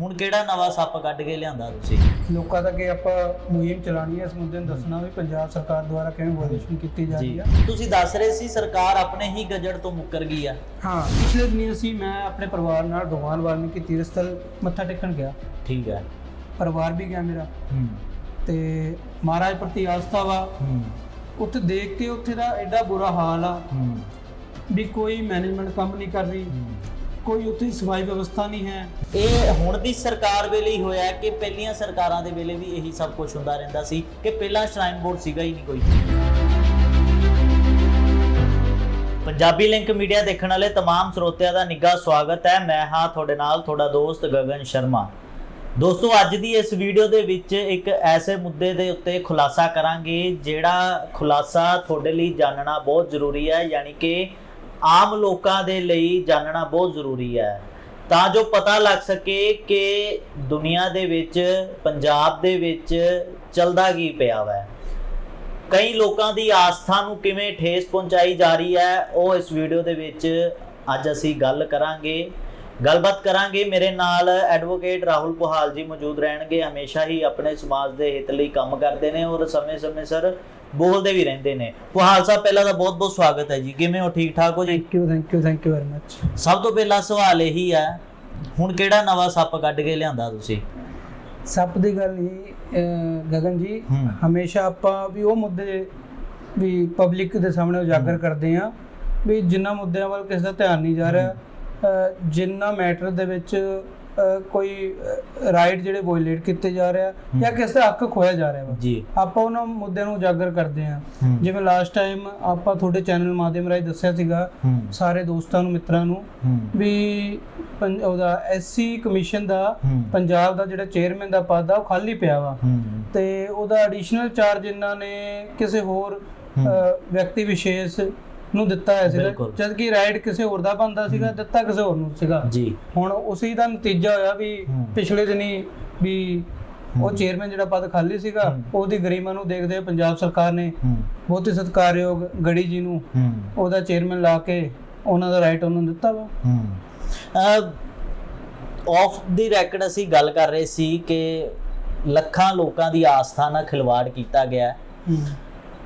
ਹੁਣ ਕਿਹੜਾ ਨਵਾਂ ਸੱਪ ਕੱਢ ਕੇ ਲਿਆਂਦਾ ਤੁਸੀਂ? ਲੋਕਾਂ ਤੱਕ ਇਹ ਆਪਾਂ ਮੁਹਿੰਮ ਚਲਾਣੀ ਹੈ ਇਸ ਮੁੱਦੇ ਨੂੰ ਦੱਸਣਾ ਵੀ ਪੰਜਾਬ ਸਰਕਾਰ ਦੁਆਰਾ ਕਿਵੇਂ ਵੋਲੇਸ਼ਨ ਕੀਤੀ ਜਾ ਰਹੀ ਹੈ। ਤੁਸੀਂ ਦੱਸ ਰਹੇ ਸੀ ਸਰਕਾਰ ਆਪਣੇ ਹੀ ਗਜਟ ਤੋਂ ਮੁੱਕਰ ਗਈ ਆ। ਹਾਂ ਪਿਛਲੇ ਦਿਨੀ ਅਸੀਂ ਮੈਂ ਆਪਣੇ ਪਰਿਵਾਰ ਨਾਲ ਭਗਵਾਨ ਵਾਲਮੀਕੀ ਤੀਰਥ ਸਥਲ ਮੱਥਾ ਟੇਕਣ ਗਿਆ। ਠੀਕ ਹੈ। ਪਰਿਵਾਰ ਵੀ ਗਿਆ ਮੇਰਾ। ਹੂੰ। ਤੇ ਮਹਾਰਾਜ ਪ੍ਰਤੀ ਆਸਥਾ ਵਾ। ਹੂੰ। ਉੱਥੇ ਦੇਖ ਕੇ ਉੱਥੇ ਦਾ ਐਡਾ ਬੁਰਾ ਹਾਲ ਆ ਹੂੰ। ਵੀ ਕੋਈ ਮੈਨੇਜਮੈਂਟ ਕੰਮ ਨਹੀਂ ਕਰ ਰਹੀ। ਕੋਈ ਉੱਥੇ ਸਫਾਈ ਵਿਵਸਥਾ ਨਹੀਂ ਹੈ ਇਹ ਹੁਣ ਦੀ ਸਰਕਾਰ ਵੇਲੇ ਹੀ ਹੋਇਆ ਕਿ ਪਹਿਲੀਆਂ ਸਰਕਾਰਾਂ ਦੇ ਵੇਲੇ ਵੀ ਇਹੀ ਸਭ ਕੁਝ ਹੁੰਦਾ ਰਹਿੰਦਾ ਸੀ ਕਿ ਪਹਿਲਾਂ ਸ਼ਰਾਈਨ ਬੋਰਡ ਸੀਗਾ ਹੀ ਨਹੀਂ ਕੋਈ ਪੰਜਾਬੀ ਲਿੰਕ ਮੀਡੀਆ ਦੇਖਣ ਵਾਲੇ तमाम ਸਰੋਤਿਆਂ ਦਾ ਨਿੱਘਾ ਸਵਾਗਤ ਹੈ ਮੈਂ ਹਾਂ ਤੁਹਾਡੇ ਨਾਲ ਤੁਹਾਡਾ ਦੋਸਤ ਗਗਨ ਸ਼ਰਮਾ ਦੋਸਤੋ ਅੱਜ ਦੀ ਇਸ ਵੀਡੀਓ ਦੇ ਵਿੱਚ ਇੱਕ ਐਸੇ ਮੁੱਦੇ ਦੇ ਉੱਤੇ ਖੁਲਾਸਾ ਕਰਾਂਗੇ ਜਿਹੜਾ ਖੁਲਾਸਾ ਤੁਹਾਡੇ ਲਈ ਜਾਣਨਾ ਬਹੁਤ ਜ਼ਰੂਰੀ ਹੈ ਯਾਨੀ ਕਿ ਆਮ ਲੋਕਾਂ ਦੇ ਲਈ ਜਾਣਨਾ ਬਹੁਤ ਜ਼ਰੂਰੀ ਹੈ। ਤਾਂ ਜੋ ਪਤਾ ਲੱਗ ਸਕੇ ਕਿ ਦੁਨੀਆ ਦੇ ਵਿੱਚ, ਪੰਜਾਬ ਦੇ ਵਿੱਚ ਚੱਲਦਾ ਕੀ ਪਿਆ ਵਾ। ਕਈ ਲੋਕਾਂ ਦੀ ਆਸਥਾ ਨੂੰ ਕਿਵੇਂ ਠੇਸ ਪਹੁੰਚਾਈ ਜਾ ਰਹੀ ਹੈ, ਉਹ ਇਸ ਵੀਡੀਓ ਦੇ ਵਿੱਚ ਅੱਜ ਅਸੀਂ ਗੱਲ ਕਰਾਂਗੇ। ਗੱਲਬਾਤ ਕਰਾਂਗੇ। ਮੇਰੇ ਨਾਲ ਐਡਵੋਕੇਟ ਰਾਹੁਲ ਪੁਹਾਲ ਜੀ ਮੌਜੂਦ ਰਹਿਣਗੇ। ਹਮੇਸ਼ਾ ਹੀ ਆਪਣੇ ਸਮਾਜ ਦੇ ਹਿੱਤ ਲਈ ਕੰਮ ਕਰਦੇ ਨੇ ਔਰ ਸਮੇਂ-ਸਮੇਂ ਸਰ ਬੋਲਦੇ ਵੀ ਰਹਿੰਦੇ ਨੇ। ਪੁਹਾਲ ਸਾਹਿਬ ਪਹਿਲਾਂ ਤਾਂ ਬਹੁਤ-ਬਹੁਤ ਸਵਾਗਤ ਹੈ ਜੀ। ਕਿਵੇਂ ਹੋ? ਠੀਕ ਠਾਕ ਹੋ ਜੀ? Thank you thank you thank you very much ਸਭ ਤੋਂ ਪਹਿਲਾ ਸਵਾਲ ਇਹੀ ਹੈ ਹੁਣ ਕਿਹੜਾ ਨਵਾਂ ਸੱਪ ਕੱਢ ਕੇ ਲਿਆਂਦਾ ਤੁਸੀਂ? ਸੱਪ ਦੀ ਗੱਲ ਅਹ ਗਗਨ ਜੀ ਹੂੰ। ਹਮੇਸ਼ਾ ਆਪਾਂ ਵੀ ਉਹ ਮੁੱਦੇ ਵੀ ਪਬਲਿਕ ਦੇ ਸਾਹਮਣੇ ਉਜਾਗਰ ਕਰਦੇ ਆ ਵੀ ਜਿੰਨਾ ਮੁੱਦਿਆਂ ਵੱਲ ਕਿਸੇ ਦਾ ਧਿਆਨ ਨਹੀਂ ਜਾ ਰਿਹਾ ਜਿੰਨਾ ਮੈਟਰ ਦੇ ਵਿੱਚ ਕੋਈ ਰਾਈਟ ਜਿਹੜੇ ਵਾਇਲੇਟ ਕੀਤੇ ਜਾ ਰਿਹਾ ਜਾਂ ਕਿਸੇ ਦਾ ਹੱਕ ਖੋਇਆ ਜਾ ਰਿਹਾ ਵਾ। ਜੀ। ਆਪਾਂ ਉਹਨਾਂ ਮੁੱਦਿਆਂ ਨੂੰ ਉਜਾਗਰ ਕਰਦੇ ਆ। ਜਿਵੇਂ ਲਾਸਟ ਟਾਈਮ ਆਪਾਂ ਤੁਹਾਡੇ ਚੈਨਲ ਮਾਧਿਅਮ ਰਾਹੀਂ ਦੱਸਿਆ ਸੀਗਾ ਸਾਰੇ ਦੋਸਤਾਂ ਨੂੰ ਮਿੱਤਰਾਂ ਨੂੰ ਵੀ ਉਹਦਾ ਐਸਸੀ ਕਮਿਸ਼ਨ ਦਾ। ਪੰਜਾਬ ਦਾ ਜਿਹੜਾ ਚੇਅਰਮੈਨ ਦਾ ਪਦ ਆ ਉਹ ਖਾਲੀ ਪਿਆ ਵਾ। ਤੇ ਉਹਦਾ ਐਡੀਸ਼ਨਲ ਚਾਰਜ ਇਹਨਾਂ ਨੇ ਕਿਸੇ ਹੋਰ ਵਿਅਕਤੀ ਵਿਸ਼ੇਸ਼ ਨੂੰ ਦਿੱਤਾ ਹੋਇਆ ਸੀਗਾ। ਬਿਲਕੁਲ। ਜਦ ਕਿ ਰਾਈਟ ਕਿਸੇ ਹੋਰ ਦਾ ਬੰਦਾ ਸੀਗਾ ਦਿੱਤਾ ਕਿਸੇ ਹੋਰ ਨੂੰ ਸੀਗਾ। ਜੀ। ਹੁਣ ਉਸੇ ਦਾ ਨਤੀਜਾ ਹੋਇਆ ਵੀ ਹੂੰ। ਪਿਛਲੇ ਦਿਨੀ ਵੀ ਉਹ ਚੇਅਰਮੈਨ ਜਿਹੜਾ ਪਦ ਖਾਲੀ ਸੀਗਾ ਹੂੰ। ਉਹਦੀ ਗਰੀਮਾ ਨੂੰ ਦੇਖਦੇ ਹੋਏ ਪੰਜਾਬ ਸਰਕਾਰ ਨੇ ਹੂੰ। ਬਹੁਤ ਹੀ ਸਤਿਕਾਰਯੋਗ ਗੜੀ ਜੀ ਨੂੰ ਹੂੰ। ਉਹਦਾ ਚੇਅਰਮੈਨ ਲਾ ਕੇ ਉਹਨਾਂ ਦਾ ਰਾਈਟ ਉਹਨੂੰ ਦਿੱਤਾ ਵਾ। ਆਫ ਦੀ ਰੈਕਡ ਅਸੀਂ ਗੱਲ ਕਰ ਰਹੇ ਸੀ ਕਿ ਲੱਖਾਂ ਲੋਕਾਂ ਦੀ ਆਸਥਾ ਨਾਲ ਖਿਲਵਾੜ ਕੀਤਾ ਗਿਆ। ਹੈ।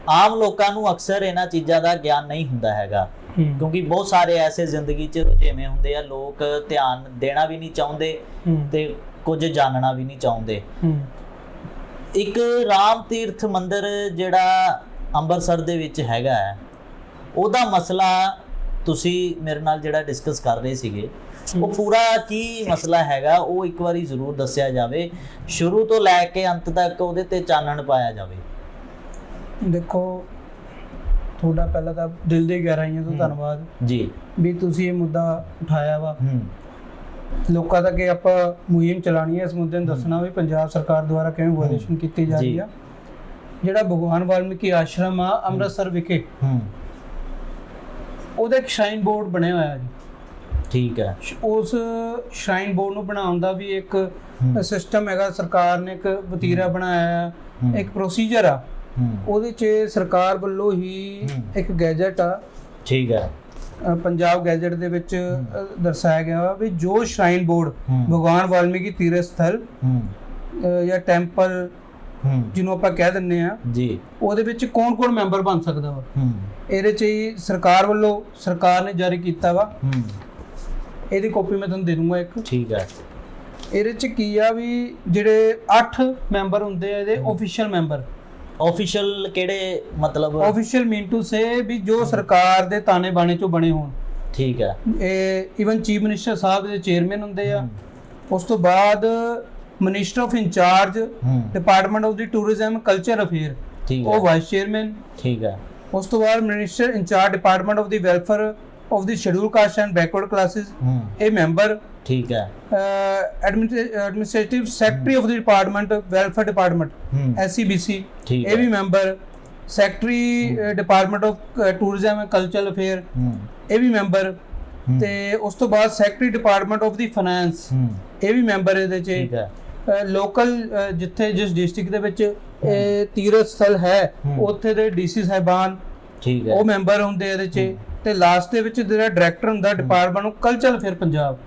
ਆਮ ਲੋਕਾਂ ਨੂੰ ਅਕਸਰ ਇਹਨਾਂ ਚੀਜ਼ਾਂ ਦਾ ਗਿਆਨ ਨਹੀਂ ਹੁੰਦਾ ਹੈਗਾ। ਕਿਉਂਕਿ ਬਹੁਤ ਸਾਰੇ ਐਸੇ ਜ਼ਿੰਦਗੀ 'ਚ ਰੁਝੇਵੇਂ ਹੁੰਦੇ ਆ ਲੋਕ ਧਿਆਨ ਦੇਣਾ ਵੀ ਨਹੀਂ ਚਾਹੁੰਦੇ ਤੇ ਕੁਝ ਜਾਣਨਾ ਵੀ ਨਹੀਂ ਚਾਹੁੰਦੇ। ਇੱਕ ਰਾਮ ਤੀਰਥ ਮੰਦਿਰ ਜਿਹੜਾ ਅੰਮ੍ਰਿਤਸਰ ਦੇ ਵਿੱਚ ਹੈਗਾ ਹੈ ਉਹਦਾ ਮਸਲਾ ਤੁਸੀਂ ਮੇਰੇ ਨਾਲ ਜਿਹੜਾ ਡਿਸਕਸ ਕਰ ਰਹੇ ਸੀਗੇ ਉਹ ਪੂਰਾ ਕੀ ਮਸਲਾ ਹੈਗਾ ਉਹ ਇੱਕ ਵਾਰੀ ਜ਼ਰੂਰ ਦੱਸਿਆ ਜਾਵੇ। ਸ਼ੁਰੂ ਤੋਂ ਲੈ ਕੇ ਅੰਤ ਤੱਕ ਉਹਦੇ ਤੇ ਚਾਨਣ ਪਾਇਆ ਜਾਵੇ। ਦੇਖੋ ਤੁਹਾਡਾ ਪਹਿਲਾਂ ਤਾਂ ਦਿਲ ਦੀ ਗਹਿਰਾਈਆਂ ਤੋਂ ਧੰਨਵਾਦ। ਜੀ। ਵੀ ਤੁਸੀਂ ਇਹ ਮੁੱਦਾ ਉਠਾਇਆ ਵਾ। ਲੋਕਾਂ ਤੱਕ ਇਹ ਆਪਾਂ ਮੁਹਿੰਮ ਚਲਾਣੀ ਹੈ ਇਸ ਮੁੱਦੇ ਨੂੰ ਦੱਸਣਾ ਵੀ ਪੰਜਾਬ ਸਰਕਾਰ ਦੁਆਰਾ ਕਿਵੇਂ ਵੋਲੇਸ਼ਨ ਕੀਤੀ ਜਾ ਰਹੀ। ਆ। ਜਿਹੜਾ ਭਗਵਾਨ ਵਾਲਮੀਕੀ ਆਸ਼ਰਮ ਆ ਅੰਮ੍ਰਿਤਸਰ ਵਿਖੇ। ਹੂੰ। ਉਹਦਾ ਇੱਕ ਸ਼ਰਾਈਨ ਬੋਰਡ ਬਣਿਆ ਹੋਇਆ ਜੀ। ਠੀਕ ਹੈ। ਉਸ ਸ਼ਰਾਈਨ ਬੋਰਡ ਨੂੰ ਬਣਾਉਣ ਦਾ ਵੀ ਇੱਕ। ਸਿਸਟਮ ਹੈਗਾ। ਸਰਕਾਰ ਨੇ ਇੱਕ ਵਤੀਰਾ ਬਣਾਇਆ। ਇੱਕ ਪ੍ਰੋਸੀਜਰ ਆ। ਉਹਦੇ 'ਚ ਸਰਕਾਰ ਵੱਲੋਂ ਹੀ। ਇੱਕ ਗੈਜਟ ਆ ਠੀਕ ਹੈ। ਪੰਜਾਬ ਗੈਜਟ ਦੇ ਵਿੱਚ ਦਰਸਾਇਆ ਗਿਆ ਵਾ ਵੀ ਜੋ ਸ਼ਰਾਈਨ ਬੋਰਡ। ਭਗਵਾਨ ਵਾਲਮੀਕੀ ਤੀਰਥ ਸਥਲ ਜਾਂ ਟੈਂਪਲ ਜਿਹਨੂੰ ਆਪਾਂ ਕਹਿ ਦਿੰਨੇ ਆ ਜੀ। ਉਹਦੇ ਵਿੱਚ ਕੌਣ-ਕੌਣ ਮੈਂਬਰ ਬਣ ਸਕਦਾ ਵਾ? ਇਹਦੇ 'ਚ ਹੀ ਸਰਕਾਰ ਵੱਲੋਂ ਸਰਕਾਰ ਨੇ ਜਾਰੀ ਕੀਤਾ ਵਾ। ਇਹਦੀ ਕਾਪੀ ਮੈਂ ਤੁਹਾਨੂੰ ਦੇ ਦੂੰਗਾ ਇੱਕ। ਠੀਕ ਹੈ। ਇਹਦੇ 'ਚ ਕੀ ਆ ਵੀ ਜਿਹੜੇ 8 ਮੈਂਬਰ ਹੁੰਦੇ ਆ ਇਹਦੇ ਆਫੀਸ਼ੀਅਲ ਮੈਂਬਰ। ਆਫੀਸ਼ੀਅਲ ਕਿਹੜੇ ਮਤਲਬ? ਆਫੀਸ਼ੀਅਲ ਮੀਨ ਟੂ ਸੇ ਵੀ ਜੋ ਸਰਕਾਰ ਦੇ ਤਾਨੇ ਬਾਣੇ ਚੋਂ ਬਣੇ ਹੋਣ। ਠੀਕ ਹੈ। ਇਹ ਇਵਨ ਚੀਫ ਮਿਨਿਸਟਰ ਸਾਹਿਬ ਦੇ ਚੇਅਰਮੈਨ ਹੁੰਦੇ ਆ। ਉਸ ਤੋਂ ਬਾਅਦ minister of incharge department of the tourism culture affair ਠੀਕ ਹੈ। ਉਹ ਵਾਈਸ ਚੇਅਰਮੈਨ ਠੀਕ ਹੈ। ਉਸ ਤੋਂ ਬਾਅਦ minister incharge department of the welfare of the scheduled caste and backward classes ਹੂੰ ਇਹ ਮੈਂਬਰ ਠੀਕ ਹੈ administrative secretary of the department welfare department SCBC ਇਹ ਵੀ member secretary department of tourism and cultural affair ਇਹ ਵੀ ਮੈਂਬਰ। ਤੇ ਉਸ ਤੋਂ ਬਾਅਦ secretary department of the finance ਇਹ ਵੀ ਮੈਂਬਰ ਇਹਦੇ ਠੀਕ ਚ ਹੈ ਲੋਕਲ ਜਿੱਥੇ ਜਿਸ ਡਿਸਟ੍ਰਿਕਟ ਦੇ ਵਿੱਚ ਇਹ ਤੀਰਥ ਸਥਲ ਹੈ ਹੂੰ। ਉੱਥੇ ਦੇ ਡੀਸੀ ਸਾਹਿਬਾਨ ਠੀਕ ਹੈ। ਉਹ ਮੈਂਬਰ ਹੁੰਦੇ ਇਹਦੇ ਚ। ਤੇ ਲਾਸਟ ਦੇ ਵਿੱਚ ਜਿਹੜਾ ਡਾਇਰੈਕਟਰ ਹੁੰਦਾ department of cultural affair Punjab.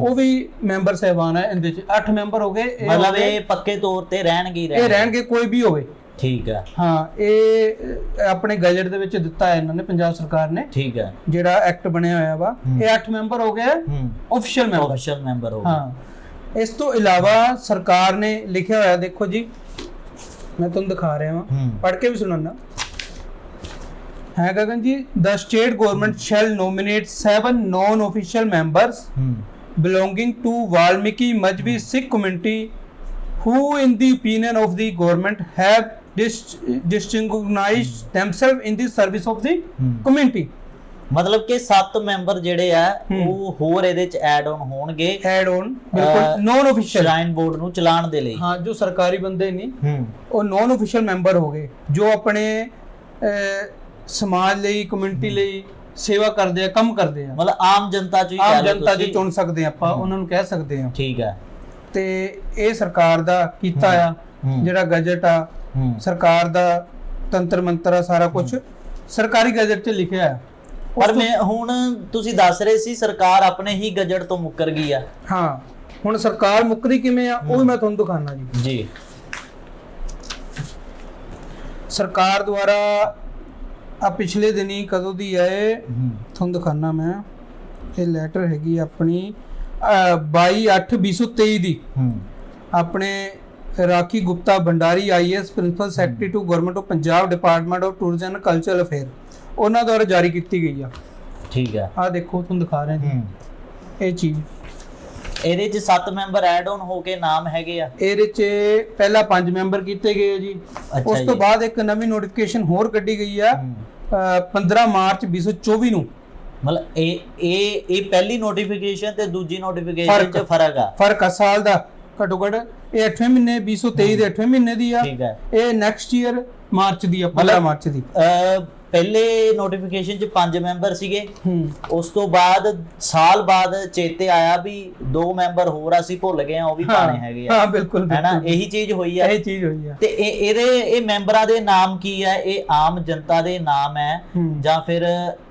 ਉਹ ਵੀ ਮੈਂਬਰ ਸਹਿਬਾਨ ਹੈ ਇਹਦੇ ਚ 8 ਮੈਂਬਰ ਹੋ ਗਏ ਇਹ ਮਤਲਬ ਇਹ ਪੱਕੇ ਤੌਰ ਤੇ ਰਹਿਣਗੇ ਹੀ ਇਹ ਰਹਿਣਗੇ। ਕੋਈ ਵੀ ਹੋਵੇ। ਠੀਕ ਹੈ। ਹਾਂ ਇਹ ਆਪਣੇ ਗਜਟ ਦੇ ਵਿੱਚ ਦਿੱਤਾ ਹੈ ਇਹਨਾਂ ਨੇ ਪੰਜਾਬ ਸਰਕਾਰ ਨੇ। ਠੀਕ ਹੈ। ਜਿਹੜਾ ਐਕਟ ਬਣਿਆ ਹੋਇਆ ਵਾ। ਇਹ 8 ਮੈਂਬਰ ਹੋ ਗਏ ਆਫੀਸ਼ੀਅਲ ਮੈਂਬਰ ਆਫੀਸ਼ੀਅਲ ਮੈਂਬਰ ਹੋ ਗਏ। ਹਾਂ। ਇਸ ਤੋਂ ਇਲਾਵਾ ਸਰਕਾਰ ਨੇ ਲਿਖਿਆ ਹੋਇਆ ਦੇਖੋ ਜੀ ਮੈਂ ਤੁਹਾਨੂੰ ਦਿਖਾ ਰਿਹਾ ਹੂੰ। ਪੜ੍ਹ ਕੇ ਵੀ ਸੁਣਾਉਣਾ ਹੈ ਗਗਨ ਜੀ the state government shall nominate seven non-official members ਹੂੰ belonging to Valmiki Majbi Sikh community who in the opinion of the government have dis- distinguished themselves in the service of the ਹੂੰ। community ਮਤਲਬ ਕਿ 7 member ਜਿਹੜੇ ਆ ਹੂੰ। ਉਹ ਹੋਰ ਇਹਦੇ ਚ ਐਡ ਆਨ ਹੋਣਗੇ on ਅਹ, ਬਿਲਕੁਲ non official ਸ਼ਰਾਈਨ ਬੋਰਡ ਨੂੰ ਚਲਾਉਣ ਦੇ ਲਈ ਹਾਂ ਜੋ ਸਰਕਾਰੀ ਬੰਦੇ ਨਹੀਂ ਹੂੰ ਉਹ ਨਾਨ ਅਫੀਸ਼ੀਅਲ ਮੈਂਬਰ ਹੋ ਗਏ ਜੋ ਆਪਣੇ ਸਮਾਜ ਲਈ ਕਮਿਊਨਿਟੀ ਲਈ ਸੇਵਾ ਕਰਦੇ ਆ ਕੰਮ ਕਰਦੇ ਆ। ਮਤਲਬ ਆਮ ਜਨਤਾ ਚ ਹੀ ਕਹਿ ਆਮ ਜਨਤਾ ਜੀ ਤੁਸੀਂ। ਚੁਣ ਸਕਦੇ ਆ ਆਪਾਂ ਉਹਨਾਂ ਨੂੰ ਕਹਿ ਸਕਦੇ ਆ। ਠੀਕ ਹੈ। ਤੇ ਇਹ ਸਰਕਾਰ ਦਾ ਕੀਤਾ ਆ ਹੂੰ। ਜਿਹੜਾ ਗਜਟ ਆ ਹੂੰ। ਸਰਕਾਰ ਦਾ ਤੰਤਰ ਮੰਤਰ ਆ ਸਾਰਾ ਕੁਝ ਸਰਕਾਰੀ ਗਜਟ 'ਚ ਲਿਖਿਆ ਆ। ਪਰ ਮੈਂ ਹੁਣ ਤੁਸੀਂ ਦੱਸ ਰਹੇ ਸੀ ਸਰਕਾਰ ਆਪਣੇ ਹੀ ਗਜਟ ਤੋਂ ਮੁੱਕਰ ਗਈ ਆ। ਹਾਂ ਹੁਣ ਸਰਕਾਰ ਮੁੱਕਰੀ ਕਿਵੇਂ ਆ ਉਹ ਵੀ ਮੈਂ ਤੁਹਾਨੂੰ ਦਿਖਾਣਾ ਜੀ। ਜੀ। ਸਰਕਾਰ ਦੁਆਰਾ ਆ ਪਿਛਲੇ ਦਿਨੀ ਕਦੋਂ ਦੀ ਆ ਇਹ? ਹੂੰ। ਤੁਹਾਨੂੰ ਦਿਖਾਣਾ ਮੈਂ। ਇਹ ਲੈਟਰ ਹੈਗੀ ਆਪਣੀ 22/8/2023 ਦੀ। ਆਪਣੇ Rakhi Gupta Bhandari IAS principal secretary to government of Punjab department of tourism and cultural affair ਉਹਨਾਂ ਦੁਆਰਾ ਜਾਰੀ ਕੀਤੀ ਗਈ ਆ। ਠੀਕ ਹੈ ਆ ਦੇਖੋ ਤੁਹਾਨੂੰ ਦਿਖਾ ਰਹੇ ਜੀ ਹੂੰ। ਇਹ ਚੀਜ਼। ਇਹਦੇ ਚ 7 ਮੈਂਬਰ ਐਡ ਆਨ ਹੋ ਕੇ ਨਾਮ ਹੈਗੇ ਆ? ਇਹਦੇ 'ਚ ਪਹਿਲਾਂ 5 ਮੈਂਬਰ ਕੀਤੇ ਗਏ ਆ ਜੀ। ਉਸ ਤੋਂ। ਬਾਅਦ ਇੱਕ ਨਵੀਂ ਨੋਟੀਫਿਕੇਸ਼ਨ ਹੋਰ ਕੱਢੀ ਗਈ ਆ ਹੂੰ। ਅ, 15 ਮਾਰਚ 2024 ਨੂੰ। ਮਤਲਬ ਇਹ ਇਹ ਇਹ ਪਹਿਲੀ ਨੋਟੀਫਿਕੇਸ਼ਨ ਤੇ ਦੂਜੀ ਨੋਟੀਫਿਕੇਸ਼ਨ। ਚ ਫ਼ਰਕ ਆ? ਫ਼ਰਕ ਆ ਸਾਲ ਦਾ। ਘੱਟੋ ਘੱਟ ਇਹ 8ਵੇਂ ਮਹੀਨੇ 2023 ਦੇ 8ਵੇਂ ਮਹੀਨੇ ਦੀ ਆ। ਇਹ ਨੈਕਸਟ ਈਅਰ ਮਾਰਚ ਦੀ ਆ 15 ਮਤਲਬ- ਮਾਰਚ ਦੀ। ਪਹਿਲੇ ਨੋਟੀਫਿਕੇਸ਼ਨ ਚ 5 ਮੈਂਬਰ ਸੀਗੇ। ਉਸ ਤੋਂ ਬਾਅਦ ਸਾਲ ਬਾਅਦ ਚੇਤੇ ਆਇਆ ਵੀ ਦੋ ਮੈਂਬਰ ਹੋਰ ਅਸੀਂ ਭੁੱਲ ਗਏ ਆ ਉਹ ਵੀ ਪਾਣੇ ਹੈਗੇ ਆ। ਹਾਂ ਬਿਲਕੁਲ ਹੈਨਾ। ਇਹੀ ਚੀਜ਼ ਹੋਈ ਆ। ਇਹ ਚੀਜ਼ ਹੋਈ ਆ। ਤੇ ਇਹ ਇਹਦੇ ਇਹ ਮੈਂਬਰਾਂ ਦੇ ਨਾਮ ਕੀ ਹੈ ਇਹ ਆਮ ਜਨਤਾ ਦੇ ਨਾਮ ਹੂੰ। ਜਾਂ ਫਿਰ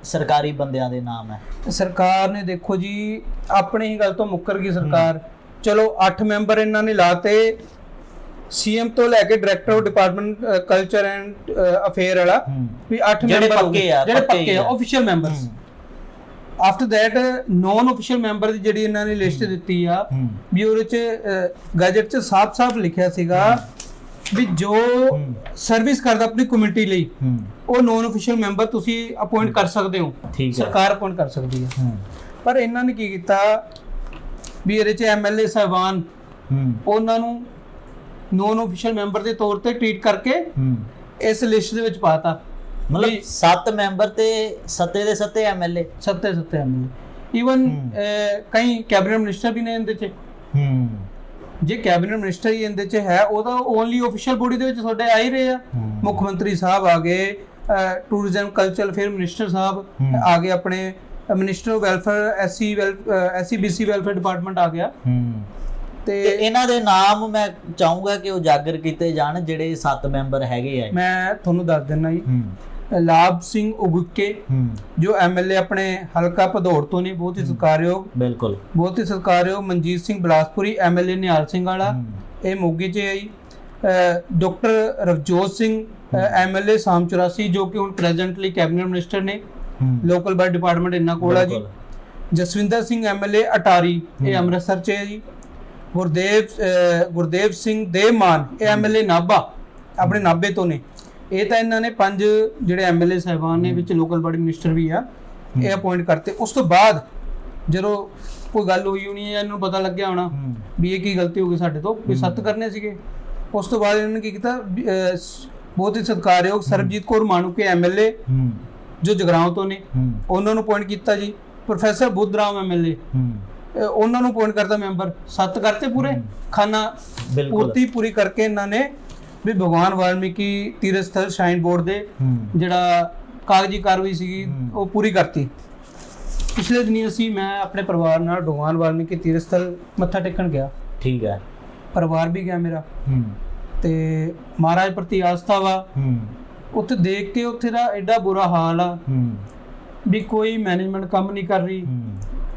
ਸਰਕਾਰੀ ਬੰਦਿਆਂ ਦੇ ਨਾਮ ਹੈ? ਸਰਕਾਰ ਨੇ ਦੇਖੋ ਜੀ ਆਪਣੇ ਹੀ ਗੱਲ ਤੋਂ ਮੁੱਕਰ ਗਈ ਸਰਕਾਰ। ਚਲੋ 8 ਮੈਂਬਰ ਇਹਨਾਂ ਨੇ ਲਾਤੇ। ਸੀਐਮ ਤੋਂ ਲੈ ਕੇ director of department culture and affair ਵਾਲਾ। ਵੀ 8 ਜਿਹੜੇ ਮੈਂਬਰ ਪੱਕੇ ਆ, ਜਿਹੜੇ ਪੱਕੇ ਆ। Official members. After that non official member ਦੀ ਜਿਹੜੀ ਇਹਨਾਂ ਨੇ ਲਿਸਟ ਦਿੱਤੀ ਆ। ਵੀ ਉਹਦੇ ਚ ਗੈਜਟ ਚ ਸਾਫ਼-ਸਾਫ਼ ਲਿਖਿਆ ਸੀਗਾ ਵੀ ਜੋ ਸਰਵਿਸ ਕਰਦਾ ਆਪਣੀ ਕਮਿਊਨਿਟੀ ਲਈ ਉਹ ਨਾਨ ਆਫੀਸ਼ੀਅਲ ਮੈਂਬਰ ਤੁਸੀਂ ਅਪਾਇੰਟ ਕਰ ਸਕਦੇ ਹੋ। ਸਰਕਾਰ ਅਪਾਇੰਟ ਕਰ ਸਕਦੀ ਹੈ। ਪਰ ਇਹਨਾਂ ਨੇ ਕੀ ਕੀਤਾ? ਵੀ ਇਹਦੇ ਚ ਐਮਐਲਏ ਸਾਹਿਬਾਨ ਉਹਨਾਂ ਨੂੰ ਨੋਨ ਆਫੀਸ਼ੀਅਲ ਮੈਂਬਰ ਦੇ ਤੌਰ ਤੇ ਟ੍ਰੀਟ ਕਰਕੇ ਇਸ ਲਿਸਟ ਦੇ ਵਿੱਚ ਪਾਤਾ। ਮਤਲਬ 7 ਮੈਂਬਰ ਤੇ ਸੱਤੇ ਦੇ ਸੱਤੇ ਐਮਐਲਏ ਸੱਤੇ ਸੱਤੇ ਐਮਐਲਏ ਈਵਨ। ਕਈ ਕੈਬਨਿਟ ਮਿਨਿਸਟਰ ਵੀ ਨੇ ਇਹਦੇ ਚ। ਹੂੰ। ਜੇ ਕੈਬਨਿਟ ਮਿਨਿਸਟਰ ਹੀ ਇਹਦੇ ਚ ਹੈ ਉਹ ਤਾਂ ਓਨਲੀ ਆਫੀਸ਼ੀਅਲ ਬੋਡੀ ਦੇ ਵਿੱਚ ਤੁਹਾਡੇ ਆ ਹੀ ਰਹੇ ਆ। ਮੁੱਖ ਮੰਤਰੀ ਸਾਹਿਬ ਆ ਗਏ ਟੂਰਿਜ਼ਮ ਕਲਚਰ ਅਫੇਅਰ ਮਿਨਿਸਟਰ ਸਾਹਿਬ। ਆ ਗਏ ਆਪਣੇ। Minister of welfare SC SC BC welfare department ਆ ਗਿਆ। ਹੂੰ। ਤੇ ਇਹਨਾਂ ਦੇ ਨਾਮ ਮੈਂ ਚਾਹੂੰਗਾ ਕਿ ਉਜਾਗਰ ਕੀਤੇ ਜਾਣ ਜਿਹੜੇ 7 ਮੈਂਬਰ ਹੈਗੇ ਆ ਮੈਂ ਤੁਹਾਨੂੰ ਦੱਸ ਦਿੰਦਾ ਜੀ। ਲਾਭ ਸਿੰਘ ਉਗੁੱਕੇ ਜੋ ਐਮਐਲਏ ਆਪਣੇ ਹਲਕਾ ਭਦੌੜ ਤੋਂ ਨੇ ਬਹੁਤ ਹੀ ਸਤਿਕਾਰਯੋਗ। ਬਿਲਕੁਲ। ਬਹੁਤ ਹੀ ਸਤਿਕਾਰਯੋਗ ਮਨਜੀਤ ਸਿੰਘ ਬਲਾਸਪੁਰੀ ਐਮਐਲਏ ਨਿਹਾਲ ਸਿੰਘ ਵਾਲਾ। ਇਹ ਮੋਗੇ 'ਚ ਆਈ ਡਾਕਟਰ ਰਵਜੋਤ ਸਿੰਘ ਐਮਐਲਏ ਸਾਮ 84 ਜੋ ਕਿ ਹੁਣ ਪ੍ਰੈਜ਼ੈਂਟਲੀ ਕੈਬਨਿਟ ਮਿਨਿਸਟਰ ਨੇ। ਲੋਕਲ ਬਾਡੀ ਡਿਪਾਰਟਮੈਂਟ ਇੰਨਾ ਕੋਲ ਆ ਜੀ। ਜਸਵਿੰਦਰ ਸਿੰਘ ਐਮਐਲਏ ਅਟਾਰੀ ਇਹ ਅੰਮ੍ਰਿਤਸਰ 'ਚ ਹੈ ਜੀ। ਗੁਰਦੇਵ ਗੁਰਦੇਵ ਸਿੰਘ ਦੇਮਾਨ ਇਹ ਐਮਐਲਏ ਨਾਭਾ ਆਪਣੇ ਨਾਭੇ ਤੋਂ ਨੇ। ਇਹ ਤਾਂ ਇਹਨਾਂ ਨੇ ਪੰਜ ਜਿਹੜੇ ਐਮਐਲਏ ਸਾਹਿਬਾਨ ਨੇ ਵਿੱਚ ਲੋਕਲ ਬਾਡੀ ਮਿਨਿਸਟਰ ਵੀ ਆ ਇਹ ਅਪਾਇੰਟ ਕਰਤੇ। ਉਸ ਤੋਂ ਬਾਅਦ ਜਦੋਂ ਕੋਈ ਗੱਲ ਹੋਈ ਹੋਣੀ ਹੈ ਇਹਨੂੰ ਪਤਾ ਲੱਗਿਆ ਹੋਣਾ ਵੀ ਇਹ ਕੀ ਗਲਤੀ ਹੋ ਗਈ ਸਾਡੇ ਤੋਂ ਵੀ ਸੱਤ ਕਰਨੇ ਸੀਗੇ। ਉਸ ਤੋਂ ਬਾਅਦ ਇਹਨਾਂ ਨੇ ਕੀ ਕੀਤਾ? ਬਹੁਤ ਹੀ ਸਤਿਕਾਰਯੋਗ ਸਰਬਜੀਤ ਕੌਰ ਮਾਣੂਕੇ ਐਮਐਲਏ ਹੂੰ। ਜੋ ਜਗਰਾਉਂ ਤੋਂ ਨੇ ਉਹਨਾਂ ਨੂੰ ਅਪਾਇੰਟ ਕੀਤਾ ਜੀ। ਪ੍ਰੋਫੈਸਰ ਬੁੱਧਰਾਮ ਐਮਐਲਏ ਉਹਨਾਂ ਨੂੰ ਅਪਾਇੰਟ ਕਰਤਾ ਮੈਂਬਰ ਸੱਤ ਕਰਤੇ ਪੂਰੇ। ਖਾਨਾ ਪੂਰਤੀ ਪੂਰੀ ਕਰਕੇ ਇਹਨਾਂ ਨੇ ਵੀ ਭਗਵਾਨ ਵਾਲਮੀਕੀ ਤੀਰਥ ਸਥਲ ਸ਼ਾਈਨ ਬੋਰਡ ਦੇ ਜਿਹੜਾ ਕਾਗਜ਼ੀ ਕਾਰਵਾਈ ਸੀਗੀ। ਉਹ ਪੂਰੀ ਕਰਤੀ। ਪਿਛਲੇ ਦਿਨੀ ਅਸੀਂ ਮੈਂ ਆਪਣੇ ਪਰਿਵਾਰ ਨਾਲ ਭਗਵਾਨ ਵਾਲਮੀਕੀ ਤੀਰਥ ਸਥਲ ਮੱਥਾ ਟੇਕਣ ਗਿਆ। ਠੀਕ ਹੈ। ਪਰਿਵਾਰ ਵੀ ਗਿਆ ਮੇਰਾ। ਹੂੰ ਤੇ ਮਹਾਰਾਜ ਪ੍ਰਤੀ ਆਸਥਾ ਵਾ। ਹੂੰ ਉੱਥੇ ਦੇਖ ਕੇ ਉੱਥੇ ਦਾ ਐਡਾ ਬੁਰਾ ਹਾਲ ਆ ਹੂੰ ਵੀ ਕੋਈ ਮੈਨੇਜਮੈਂਟ ਕੰਮ ਨਹੀਂ ਕਰ ਰਹੀ।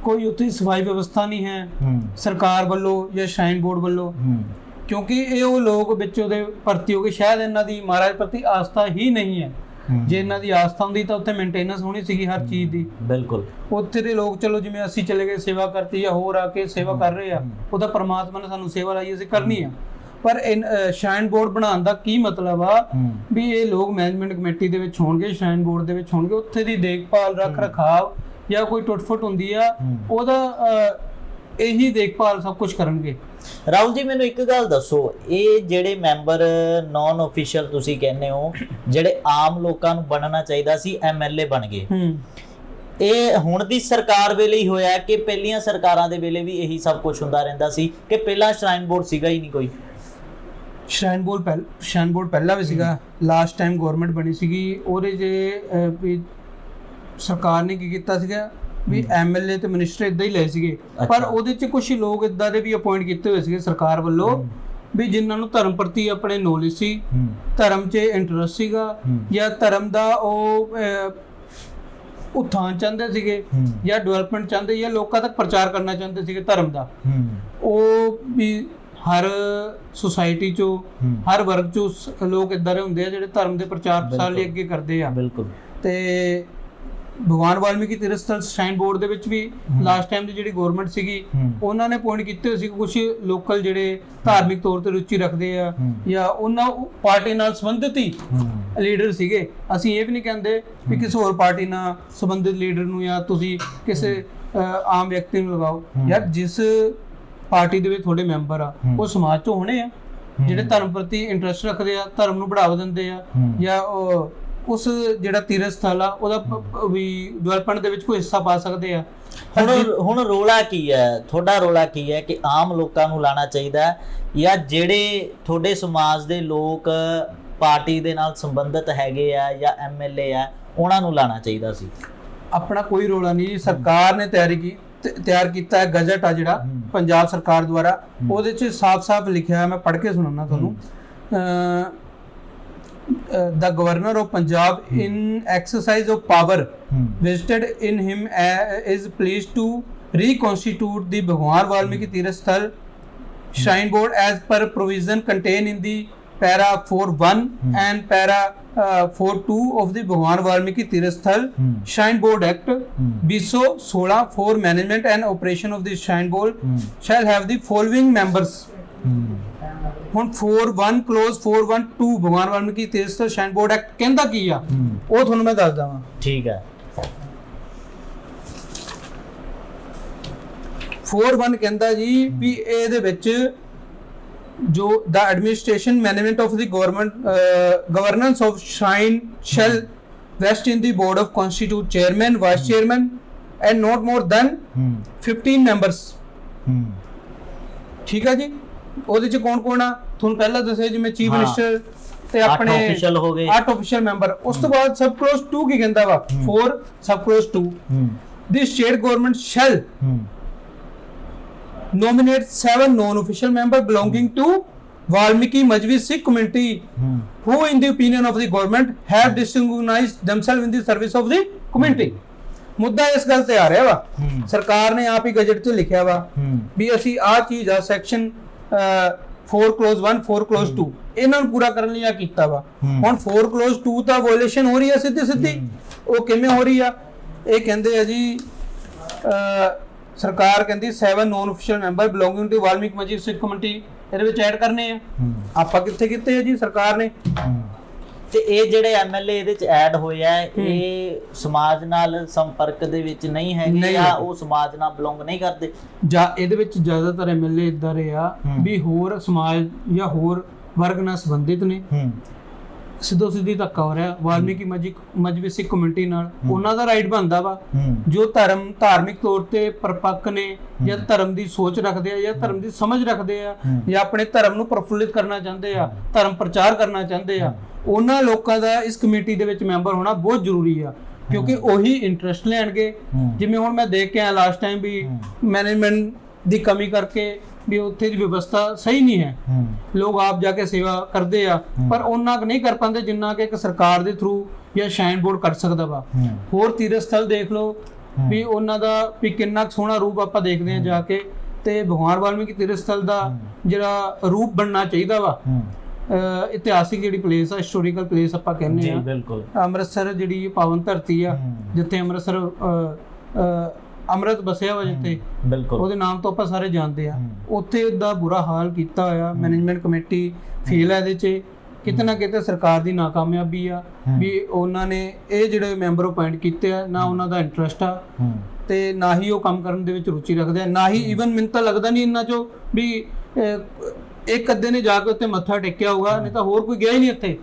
ਕੋਈ ਉੱਥੇ ਸਫ਼ਾਈ ਵਿਵਸਥਾ ਨਹੀਂ ਹੈ ਸਰਕਾਰ ਵੱਲੋਂ ਜਾਂ ਸ਼ਾਈਨ ਬੋਰਡ ਵੱਲੋਂ। ਕਿਉਂਕਿ ਇਹ ਉਹ ਲੋਕ ਵਿੱਚ ਉਹਦੇ ਭਰਤੀ ਹੋ ਸ਼ਾਇਦ ਇਹਨਾਂ ਦੀ ਮਹਾਰਾਜ ਪ੍ਰਤੀ ਆਸਥਾ ਹੀ ਨਹੀਂ ਹੈ। ਜੇ ਇਹਨਾਂ ਦੀ ਆਸਥਾ ਹੁੰਦੀ ਤਾਂ ਉੱਥੇ ਮੇਨਟੇਨੈਂਸ ਹੋਣੀ ਸੀਗੀ ਹਰ ਚੀਜ਼ ਦੀ। ਬਿਲਕੁਲ। ਉੱਥੇ ਦੇ ਲੋਕ ਚਲੋ ਜਿਵੇਂ ਅਸੀਂ ਚਲੇ ਗਏ ਸੇਵਾ ਕਰਤੀ ਜਾਂ ਹੋਰ ਆ ਕੇ ਸੇਵਾ ਕਰ ਰਹੇ ਆ ਉਹ ਤਾਂ ਪਰਮਾਤਮਾ ਨੇ ਸਾਨੂੰ ਸੇਵਾ ਲਾਈ ਅਸੀਂ ਕਰਨੀ ਆ। ਪਰ ਸ਼ਾਈਨ ਬੋਰਡ ਬਣਾਉਣ ਦਾ ਕੀ ਮਤਲਬ ਆ? ਵੀ ਇਹ ਲੋਕ ਮੈਨੇਜਮੈਂਟ ਕਮੇਟੀ ਦੇ ਵਿੱਚ ਹੋਣਗੇ ਸ਼ਾਈਨ ਬੋਰਡ ਦੇ ਵਿੱਚ ਹੋਣਗੇ ਉੱਥੇ ਦੀ ਦੇਖਭਾਲ ਰੱਖ ਰਖਾਵ ਜਾਂ ਕੋਈ ਟੁੱਟ-ਫੁੱਟ ਹੁੰਦੀ ਆ। ਉਹਦਾ ਇਹੀ ਦੇਖਭਾਲ ਸਭ ਕੁਝ ਕਰਨਗੇ। ਰਾਹੁਲ ਜੀ ਮੈਨੂੰ ਇੱਕ ਗੱਲ ਦੱਸੋ ਇਹ ਜਿਹੜੇ ਮੈਂਬਰ ਨਾਨ ਅਫੀਸ਼ੀਅਲ ਤੁਸੀਂ ਕਹਿੰਦੇ ਹੋ ਜਿਹੜੇ ਆਮ ਲੋਕਾਂ ਨੂੰ ਬਣਨਾ ਚਾਹੀਦਾ ਸੀ ਐਮਐਲਏ ਬਣ ਗਏ। ਇਹ ਹੁਣ ਦੀ ਸਰਕਾਰ ਵੇਲੇ ਹੀ ਹੋਇਆ ਕਿ ਪਹਿਲੀਆਂ ਸਰਕਾਰਾਂ ਦੇ ਵੇਲੇ ਵੀ ਇਹੀ ਸਭ ਕੁਝ ਹੁੰਦਾ ਰਹਿੰਦਾ ਸੀ ਕਿ ਪਹਿਲਾਂ ਸ਼ਰਾਈਨ ਬੋਰਡ ਸੀਗਾ ਹੀ ਨਹੀਂ ਕੋਈ। ਸ਼ਾਈਨ ਬੋਰਡ ਪਹਿਲ ਸ਼ਾਈਨ ਬੋਰਡ ਪਹਿਲਾਂ ਵੀ ਸੀਗਾ। ਲਾਸਟ ਟਾਈਮ ਗਵਰਨਮੈਂਟ ਬਣੀ ਸੀਗੀ ਉਹਦੇ ਜੇ ਸਰਕਾਰ ਨੇ ਕੀ ਕੀਤਾ ਸੀਗਾ? ਵੀ ਐਮਐਲਏ ਤੇ ਮਿਨਿਸਟਰ ਇਦਾਂ ਹੀ ਲਏ ਸੀਗੇ। ਪਰ। ਉਹਦੇ ਚ ਕੁਝ ਲੋਕ ਇਦਾਂ ਦੇ ਵੀ ਅਪਾਇੰਟ ਕੀਤੇ ਹੋਏ ਸੀਗੇ ਸਰਕਾਰ ਵੱਲੋਂ ਵੀ ਜਿਨ੍ਹਾਂ ਨੂੰ ਧਰਮ ਪ੍ਰਤੀ ਆਪਣੇ ਨੌਲੇਜ ਸੀ। ਧਰਮ 'ਚ ਇੰਟਰਸਟ ਸੀਗਾ। ਜਾਂ ਧਰਮ ਦਾ ਉਹ ਉਥਾਨ ਚਾਹੁੰਦੇ ਸੀਗੇ ਜਾਂ ਡਿਵੈਲਪਮੈਂਟ ਚਾਹੁੰਦੇ ਜਾਂ ਲੋਕਾਂ ਤੱਕ ਪ੍ਰਚਾਰ ਕਰਨਾ ਚਾਹੁੰਦੇ ਸੀਗੇ ਧਰਮ ਦਾ। ਉਹ ਵੀ ਹਰ ਸੁਸਾਇਟੀ ਚੋਂ। ਹਰ ਵਰਗ ਚੋਂ ਲੋਕ ਇਦਾਂ ਦੇ ਹੁੰਦੇ ਆ ਜਿਹੜੇ ਧਰਮ ਦੇ ਪ੍ਰਚਾਰ ਪ੍ਰਸਾਰ ਲਈ ਅੱਗੇ ਕਰਦੇ ਆ। ਬਿਲਕੁਲ। ਤੇ ਭਗਵਾਨ ਵਾਲਮੀਕੀ ਤੀਰਥ ਸਥਲ ਸ਼ਾਈਨ ਬੋਰਡ ਦੇ ਵਿੱਚ ਵੀ ਲਾਸਟ ਟਾਈਮ ਦੀ ਜਿਹੜੀ ਗਵਰਨਮੈਂਟ ਸੀਗੀ ਉਹਨਾਂ ਨੇ ਪੁਆਇੰਟ ਕੀਤੇ ਹੋਏ ਸੀ ਕੁਝ ਲੋਕਲ ਜਿਹੜੇ ਧਾਰਮਿਕ ਤੌਰ ਤੇ ਰੁਚੀ ਰੱਖਦੇ ਆ। ਜਾਂ ਉਹਨਾਂ ਪਾਰਟੀ ਨਾਲ ਸੰਬੰਧਿਤ ਹੀ ਲੀਡਰ ਸੀਗੇ। ਅਸੀਂ ਇਹ ਵੀ ਨਹੀਂ ਕਹਿੰਦੇ ਵੀ ਕਿਸੇ ਹੋਰ ਪਾਰਟੀ ਨਾਲ ਸੰਬੰਧਿਤ ਲੀਡਰ ਨੂੰ ਜਾਂ ਤੁਸੀਂ ਕਿਸੇ ਆਮ ਵਿਅਕਤੀ ਨੂੰ ਲਗਾਓ। ਯਾਰ ਜਿਸ ਪਾਰਟੀ ਦੇ ਵਿੱਚ ਤੁਹਾਡੇ ਮੈਂਬਰ ਆ ਉਹ ਸਮਾਜ ਤੋਂ ਹੋਣੇ ਆ। ਜਿਹੜੇ ਧਰਮ ਪ੍ਰਤੀ ਇੰਟਰਸਟ ਰੱਖਦੇ ਆ ਧਰਮ ਨੂੰ ਬੜਾਵਾ ਦਿੰਦੇ ਆ। ਜਾਂ ਉਹ ਉਸ ਜਿਹੜਾ ਤੀਰਥ ਸਥਲ ਆ ਉਹਦਾ ਵੀ ਡਿਵੈਲਪਮੈਂਟ ਦੇ ਵਿੱਚ ਕੋਈ ਹਿੱਸਾ ਪਾ ਸਕਦੇ ਆ? ਹੁਣ ਹੁਣ ਰੋਲਾ ਕੀ ਹੈ? ਤੁਹਾਡਾ ਰੋਲਾ ਕੀ ਹੈ ਕਿ ਆਮ ਲੋਕਾਂ ਨੂੰ ਲਾਣਾ ਚਾਹੀਦਾ ਹੈ ਜਾਂ ਜਿਹੜੇ ਤੁਹਾਡੇ ਸਮਾਜ ਦੇ ਲੋਕ ਪਾਰਟੀ ਦੇ ਨਾਲ ਸੰਬੰਧਿਤ ਹੈਗੇ ਆ ਜਾਂ ਐਮਐਲਏ ਆ ਉਹਨਾਂ ਨੂੰ ਲਾਣਾ ਚਾਹੀਦਾ ਸੀ? ਆਪਣਾ ਕੋਈ ਰੋਲਾ ਨਹੀਂ ਜੀ। ਸਰਕਾਰ ਨੇ ਤਿਆਰੀ ਕੀ ਤਿਆਰ ਕੀਤਾ ਹੈ ਗਜਟ ਆ ਜਿਹੜਾ। ਪੰਜਾਬ ਸਰਕਾਰ ਦੁਆਰਾ। ਉਹਦੇ 'ਚ ਸਾਫ਼-ਸਾਫ਼ ਲਿਖਿਆ ਹੈ ਮੈਂ ਪੜ੍ਹ ਕੇ ਸੁਣਾਉਣਾ ਤੁਹਾਨੂੰ। The governor of punjab in exercise of power ਹੂੰ vested in him a- is pleased to reconstitute the bhagwan valmiki tirth sthal shrine board as per provision contained in the para 41 and para uh, 42 of the bhagwan valmiki tirth sthal Hmm. shrine board act Hmm. 216 for management and operation of the shrine board Hmm. shall have the following members ਹੁਣ 41 clause 412 ਭਗਵਾਨ Valmiki Sthal shrine board act ਕਹਿੰਦਾ ਕੀ ਆ? ਹੂੰ। ਉਹ ਤੁਹਾਨੂੰ ਮੈਂ ਦੱਸਦਾ ਵਾਂ ਠੀਕ ਹੈ। 41 ਕਹਿੰਦਾ ਜੀ ਵੀ ਇਹਦੇ ਵਿੱਚ ਜੋ ਦਾ administration management of the government governance of shrine shall vest in the board of constitute chairman vice chairman and not more than ਹੂੰ। 15 ਮੈਂਬਰਸ ਹੂੰ। ਠੀਕ ਆ ਜੀ? ਉਹਦੇ ਚ ਕੌਣ ਕੌਣ ਆ ਤੁਹਾਨੂੰ ਪਹਿਲਾਂ ਦੱਸਿਆ ਜਿਵੇਂ ਚੀਫ ਹਾਂ। ਮਿਨਿਸਟਰ ਤੇ ਅੱਠ ਆਪਣੇ official ਹੋ ਗਏ। ਅੱਠ ਅਫੀਸ਼ੀਅਲ ਮੈਂਬਰ ਉਸ ਤੋਂ ਬਾਅਦ ਸਬ ਕਲੋਜ਼ 2 ਕੀ ਕਹਿੰਦਾ ਵਾ 4 ਸਬ ਕਲੋਜ਼ 2 ਹੂੰ ਦੀ ਸਟੇਟ ਗਵਰਨਮੈਂਟ ਸ਼ੈਲ ਹੂੰ nominate seven non-official members belonging to Valmiki Majvi Sikh community ਹੂੰ who in the opinion of the government have distinguished themselves in the service of the community ਮੁੱਦਾ ਇਸ ਗੱਲ ਤੇ ਆ ਰਿਹਾ ਵਾ ਹੂੰ ਸਰਕਾਰ ਨੇ ਆਪ ਹੀ ਗਜਟ 'ਚ ਲਿਖਿਆ ਵਾ ਹੂੰ ਵੀ ਅਸੀਂ ਆਹ ਚੀਜ਼ ਆ ਸੈਕਸ਼ਨ 4 ਕਲੋਜ਼ 1 4 ਕਲੋਜ਼ 2 ਇਹਨਾਂ ਨੂੰ ਪੂਰਾ ਕਰਨ ਲਈ ਆ ਕੀਤਾ ਵਾ। ਹੁਣ 4 ਕਲੋਜ਼ 2 ਤਾਂ ਵਾਇਓਲੇਸ਼ਨ ਹੋ ਰਹੀ ਹੈ ਸਿੱਧੀ ਸਿੱਧੀ। ਉਹ ਕਿਵੇਂ ਹੋ ਰਹੀ ਆ? ਇਹ ਕਹਿੰਦੇ ਆ ਜੀ ਸਰਕਾਰ ਕਹਿੰਦੀ 7 non official member belonging to Valmik Mazhabi Sikh community ਇਹਦੇ ਵਿੱਚ ਐਡ ਕਰਨੇ ਆ। ਆਪਾਂ ਕਿੱਥੇ ਕੀਤੇ ਆ ਜੀ? ਸਰਕਾਰ ਨੇ। ਤੇ ਇਹ ਜਿਹੜੇ ਐਮਐਲਏ ਇਹਦੇ ਚ ਐਡ ਹੋਏ ਆ ਇਹ ਸਮਾਜ ਨਾਲ ਸੰਪਰਕ ਦੇ ਵਿੱਚ ਨਹੀਂ ਹੈਗੇ ਹੈਗੇ। ਉਹ ਸਮਾਜ ਨਾਲ ਬਿਲੋਂਗ ਨਹੀਂ ਕਰਦੇ ਜਾਂ ਇਹਦੇ ਵਿੱਚ ਜ਼ਿਆਦਾਤਰ ਐਮਐਲਏ ਇਦਾਂ ਰਹੇ ਆ। ਵੀ ਹੋਰ ਸਮਾਜ ਜਾਂ ਹੋਰ ਵਰਗ ਨਾਲ ਸੰਬੰਧਿਤ ਨੇ ਸਿੱਧੋ ਸਿੱਧੀ ਧੱਕਾ ਹੋ ਰਿਹਾ। ਵਾਲਮੀਕੀ ਮਜਿਕ ਮਜਬੀ ਸਿੱਖ ਕਮਿਊਨਿਟੀ ਨਾਲ ਉਹਨਾਂ ਦਾ ਰਾਈਟ ਬਣਦਾ ਵਾ। ਜੋ ਧਰਮ ਧਾਰਮਿਕ ਤੌਰ ਤੇ ਪਰਪੱਕ ਨੇ ਜਾਂ ਧਰਮ ਦੀ ਸੋਚ ਰੱਖਦੇ ਆ ਜਾਂ ਧਰਮ ਦੀ ਸਮਝ ਰੱਖਦੇ ਆ। ਜਾਂ ਆਪਣੇ ਧਰਮ ਨੂੰ ਪ੍ਰਫੁੱਲਿਤ ਕਰਨਾ ਚਾਹੁੰਦੇ ਆ ਧਰਮ ਪ੍ਰਚਾਰ ਕਰਨਾ ਚਾਹੁੰਦੇ ਆ ਉਹਨਾਂ ਲੋਕਾਂ ਦਾ ਇਸ ਕਮੇਟੀ ਦੇ ਵਿੱਚ ਮੈਂਬਰ ਹੋਣਾ ਬਹੁਤ ਜ਼ਰੂਰੀ ਆ। ਕਿਉਂਕਿ ਉਹੀ ਇੰਟਰਸਟ ਲੈਣਗੇ। ਜਿਵੇਂ ਹੁਣ ਮੈਂ ਦੇਖ ਕੇ ਆਇਆ ਲਾਸਟ ਟਾਈਮ ਵੀ ਮੈਨੇਜਮੈਂਟ ਦੀ ਕਮੀ ਕਰਕੇ ਵੀ ਉੱਥੇ ਦੀ ਵਿਵਸਥਾ ਸਹੀ ਨਹੀਂ ਹੈ। ਲੋਕ ਆਪ ਜਾ ਕੇ ਸੇਵਾ ਕਰਦੇ ਆ ਪਰ ਉਹਨਾਂ ਕੁ ਨਹੀਂ ਕਰ ਪਾਉਂਦੇ ਜਿੰਨਾ ਕਿ ਇੱਕ ਸਰਕਾਰ ਦੇ ਥਰੂ ਜਾਂ ਸ਼ਾਈਨ ਬੋਰਡ ਕਰ ਸਕਦਾ ਵਾ। ਹੋਰ ਤੀਰਥ ਸਥਲ ਦੇਖ ਲਓ। ਵੀ ਉਹਨਾਂ ਦਾ ਵੀ ਕਿੰਨਾ ਸੋਹਣਾ ਰੂਪ ਆਪਾਂ ਦੇਖਦੇ ਹਾਂ ਜਾ ਕੇ। ਤੇ ਭਗਵਾਨ ਵਾਲਮੀਕੀ ਤੀਰਥ ਸਥਲ ਦਾ। ਜਿਹੜਾ ਰੂਪ ਬਣਨਾ ਚਾਹੀਦਾ ਵਾ ਇਤਿਹਾਸਿਕ ਜਿਹੜੀ ਪਲੇਸ ਆ ਹਿਸਟੋਰੀਕਲ ਪਲੇਸ ਆਪਾਂ ਕਹਿੰਦੇ ਜੀ ਆ। ਬਿਲਕੁਲ। ਅੰਮ੍ਰਿਤਸਰ ਜਿਹੜੀ ਪਾਵਨ ਧਰਤੀ ਆ। ਜਿੱਥੇ ਅੰਮ੍ਰਿਤਸਰ ਅੰਮ੍ਰਿਤ ਵਸਿਆ ਵਾ ਜਿੱਥੇ। ਬਿਲਕੁਲ। ਉਹਦੇ ਨਾਮ ਤੋਂ ਆਪਾਂ ਸਾਰੇ ਜਾਣਦੇ ਆ। ਉੱਥੇ ਦਾ ਬੁਰਾ ਹਾਲ ਕੀਤਾ ਹੋਇਆ ਮੈਨੇਜਮੈਂਟ ਕਮੇਟੀ ਫੇਲ ਹੈ ਇਹਦੇ 'ਚ। ਕਿਤੇ ਨਾ ਕਿਤੇ ਸਰਕਾਰ ਦੀ ਨਾਕਾਮਯਾਬੀ ਆ। ਵੀ ਉਹਨਾਂ ਨੇ ਇਹ ਜਿਹੜੇ ਮੈਂਬਰ ਅਪਾਇੰਟ ਕੀਤੇ ਆ ਨਾ ਉਹਨਾਂ ਦਾ ਇੰਟਰਸਟ ਆ। ਤੇ ਨਾ ਹੀ ਉਹ ਕੰਮ ਕਰਨ ਦੇ ਵਿੱਚ ਰੁਚੀ ਰੱਖਦੇ ਆ ਨਾ ਹੀ ਈਵਨ ਮੈਨੂੰ ਤਾਂ ਲੱਗਦਾ ਨਹੀਂ ਇੰਨਾ ਚੋਂ ਵੀ ਇੱਕ ਅੱਧੇ ਨੇ ਜਾ ਕੇ ਉੱਤੇ ਮੱਥਾ ਟੇਕਿਆ ਹੋਊਗਾ ਨਹੀਂ ਤਾਂ ਹੋਰ ਕੋਈ ਗਿਆ ਹੀ ਨਹੀਂ ਇੱਥੇ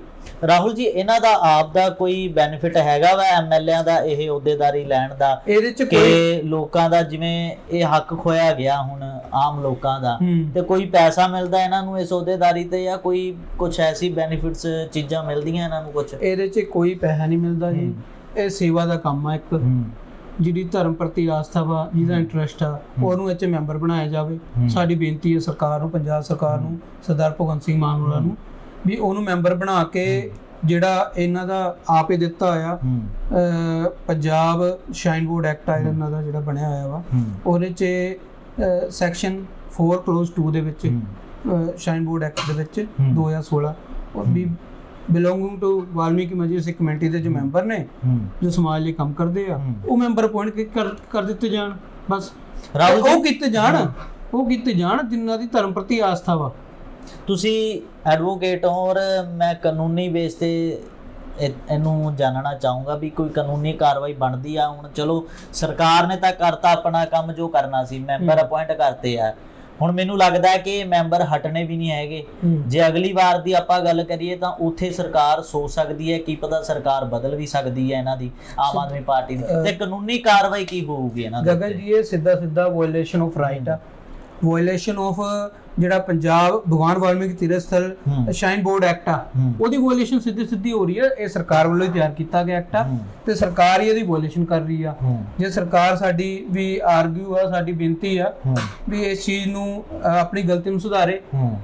ਰਾਹੁਲ ਜੀ ਇਹਨਾਂ ਦਾ ਆਪ ਦਾ ਕੋਈ ਬੈਨੀਫਿਟ ਹੈਗਾ ਵਾ ਐਮਐਲਏਆਂ ਦਾ ਇਹ ਅਹੁਦੇਦਾਰੀ ਲੈਣ ਦਾ? ਇਹਦੇ 'ਚ ਕੋਈ ਕਿ ਲੋਕਾਂ ਦਾ ਜਿਵੇਂ ਇਹ ਹੱਕ ਖੋਇਆ ਗਿਆ ਹੁਣ ਆਮ ਲੋਕਾਂ ਦਾ ਤੇ ਕੋਈ ਪੈਸਾ ਮਿਲਦਾ ਇਹਨਾਂ ਨੂੰ ਇਸ ਅਹੁਦੇਦਾਰੀ ਤੇ ਜਾਂ ਕੋਈ ਕੁਝ ਐਸੀ ਬੈਨੀਫਿਟਸ ਚੀਜ਼ਾਂ ਮਿਲਦੀਆਂ ਇਹਨਾਂ ਨੂੰ ਕੁਝ ਇਹਦੇ 'ਚ ਕੋਈ ਪੈਸਾ ਨਹੀਂ ਮਿਲਦਾ ਜੀ। ਇਹ ਸੇਵਾ ਦਾ ਕੰਮ ਆ ਇੱਕ। ਜਿਹੜੀ ਧਰਮ ਪ੍ਰਤੀ ਆਸਥਾ ਵਾ ਜਿਹਦਾ ਇੰਟਰਸਟ ਆ ਉਹਨੂੰ 'ਚ ਮੈਂਬਰ ਬਣਾਇਆ ਜਾਵੇ। ਸਾਡੀ ਬੇਨਤੀ ਹੈ ਸਰਕਾਰ ਨੂੰ ਪੰਜਾਬ ਸਰਕਾਰ ਨੂੰ ਸਰਦਾਰ ਭਗਵੰਤ ਸਿੰਘ ਮਾਨ ਹੋਰਾਂ ਨੂੰ ਵੀ ਉਹਨੂੰ ਮੈਂਬਰ ਬਣਾ ਕੇ ਜਿਹੜਾ ਇਹਨਾਂ ਦਾ ਆਪੇ ਦਿੱਤਾ ਅਹ, ਪੰਜਾਬ ਸ਼ਾਈਨ ਬੋਰਡ ਐਕਟ ਆ ਇਹਨਾਂ ਦਾ ਜਿਹੜਾ ਬਣਿਆ ਹੋਇਆ ਵਾ। ਉਹਦੇ 'ਚ ਸੈਕਸ਼ਨ 4 ਕਲੋਜ਼ 2 ਦੇ ਵਿੱਚ ਸ਼ਾਈਨ ਬੋਰਡ ਐਕਟ ਦੇ ਵਿੱਚ ਹੂੰ। 2016 ਉਹ ਵੀ ਬਿਲੋਂਗਿੰਗ ਟੂ ਵਾਲਮੀਕੀ ਮਜਲਿਸ ਕਮੇਟੀ ਦੇ ਜੋ ਮੈਂਬਰ ਨੇ ਜੋ ਸਮਾਜ ਲਈ ਕੰਮ ਕਰਦੇ ਆ। ਉਹ ਮੈਂਬਰ ਅਪਾਇੰਟ ਕਰ ਦਿੱਤੇ ਜਾਣ ਬਸ। ਉਹ ਕੀਤੇ ਜਾਣ ਉਹ ਕੀਤੇ ਜਾਣ ਜਿਨ੍ਹਾਂ ਦੀ ਧਰਮ ਪ੍ਰਤੀ ਆਸਥਾ ਵਾ। ਤੁਸੀਂ ਐਡਵੋਕੇਟ ਹੋ ਔਰ ਮੈਂ ਕਾਨੂੰਨੀ ਬੇਸ ਤੇ ਇਹ- ਇਹਨੂੰ ਜਾਣਨਾ ਚਾਹੂੰਗਾ ਵੀ ਕੋਈ ਕਾਨੂੰਨੀ ਕਾਰਵਾਈ ਬਣਦੀ ਆ। ਹੁਣ ਚਲੋ ਸਰਕਾਰ ਨੇ ਤਾਂ ਕਰਤਾ ਆਪਣਾ ਕੰਮ ਜੋ ਕਰਨਾ ਸੀ ਮੈਂਬਰ। ਅਪਾਇੰਟ ਕਰਤੇ ਆ। ਹੁਣ ਮੈਨੂੰ ਲੱਗਦਾ ਹੈ ਕਿ ਮੈਂਬਰ ਹਟਣੇ ਵੀ ਨਹੀਂ ਹੈਗੇ। ਜੇ ਅਗਲੀ ਵਾਰ ਦੀ ਆਪਾਂ ਗੱਲ ਕਰੀਏ ਤਾਂ ਉੱਥੇ ਸਰਕਾਰ ਸੋਚ ਸਕਦੀ ਹੈ ਕੀ ਪਤਾ ਸਰਕਾਰ ਬਦਲ ਵੀ ਸਕਦੀ ਹੈ ਇਹਨਾਂ ਦੀ ਆਮ ਆਦਮੀ ਪਾਰਟੀ ਦੀ। ਤੇ ਕਾਨੂੰਨੀ ਕਾਰਵਾਈ ਕੀ ਹੋਊਗੀ ਇਹਨਾਂ ਦੇ ਗਗਨ ਜੀ ਇਹ ਸਿੱਧਾ ਸਿੱਧਾ ਵਾਇਓਲੇਸ਼ਨ ਆਫ ਰਾਈਟ ਆ ਵਾਇਓਲੇਸ਼ਨ ਆਫ ਜਿਹੜਾ ਪੰਜਾਬ ਭਗਵਾਨ ਵਾਲਮੀਕੀ ਤੀਰਥ ਸਥਲ। ਸ਼ਾਈਨ ਬੋਰਡ ਐਕਟ ਆ। ਉਹਦੀ ਵਾਇਓਲੇਸ਼ਨ ਸਿੱਧੀ ਸਿੱਧੀ ਹੋ ਰਹੀ ਹੈ। ਇਹ ਸਰਕਾਰ ਵੱਲੋਂ ਤਿਆਰ ਕੀਤਾ ਗਿਆ ਐਕਟ ਆ। ਤੇ ਸਰਕਾਰ ਹੀ ਇਹਦੀ ਵਾਇਓਲੇਸ਼ਨ ਕਰ ਰਹੀ ਆ। ਜੇ ਸਰਕਾਰ ਸਾਡੀ ਵੀ ਆਰਗੂ ਆ ਸਾਡੀ ਬੇਨਤੀ ਆ ਵੀ ਇਸ ਚੀਜ਼ ਨੂੰ ਆਪਣੀ ਗਲਤੀ ਨੂੰ ਸੁਧਾਰੇ।